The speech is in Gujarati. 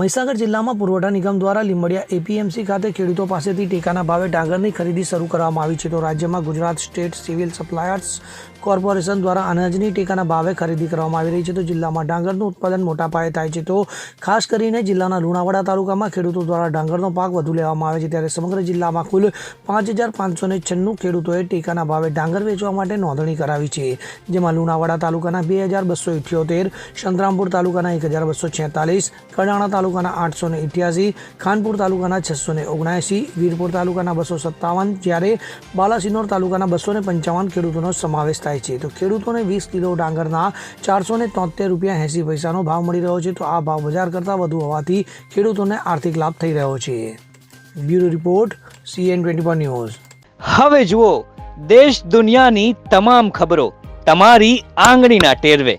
મહીસાગર જિલ્લામાં પુરવઠા નિગમ દ્વારા લીંબડિયા એપીએમસી ખાતે ખેડૂતો પાસેથી ટેકાના ભાવે ડાંગરની ખરીદી શરૂ કરવામાં આવી છે. તો રાજ્યમાં Gujarat state civil suppliers corporation દ્વારા અનાજની ટેકાના ભાવે ખરીદી કરવામાં આવી રહી છે. તો જિલ્લામાં ડાંગરનું ઉત્પાદન મોટા પાયે થાય છે. તો ખાસ કરીને જિલ્લાના લુણાવાડા તાલુકામાં ખેડૂતો દ્વારા ડાંગરનો પાક વધુ લેવામાં આવે છે. ત્યારે સમગ્ર જિલ્લામાં કુલ પાંચ હજાર પાંચસો ને છન્નું ખેડૂતોએ ટેકાના ભાવે ડાંગર વેચવા માટે નોંધણી કરાવી છે. જેમાં લુણાવાડા તાલુકાના બે હજાર બસો ઇઠ્યોતેર, સંતરામપુર તાલુકાના એક હજાર બસો છેતાલીસ, કડાણા તાલુકાના આઠસો ને ઇઠ્યાસી, ખાનપુર તાલુકાના છસો ને ઓગણએંસી વીરપુર તાલુકાના બસો સત્તાવન, જ્યારે બાલાસિનોર તાલુકાના બસો ને પંચાવન ખેડૂતોનો સમાવેશ થાય છે. તો ખેડૂતોને વીસ કિલો ડાંગરના ચારસો ને તોતેર રૂપિયા એંસી પૈસાનો ભાવ મળી રહ્યો છે. તો આ ભાવ બજાર કરતાં વધુ હોવાથી ખેડૂતોને આર્થિક લાભ થઈ રહ્યો છે. Bureau report, CN twenty news. હવે જુઓ, દેશ દુનિયાની તમામ ખબરો તમારી આંગળીના ટેરવે.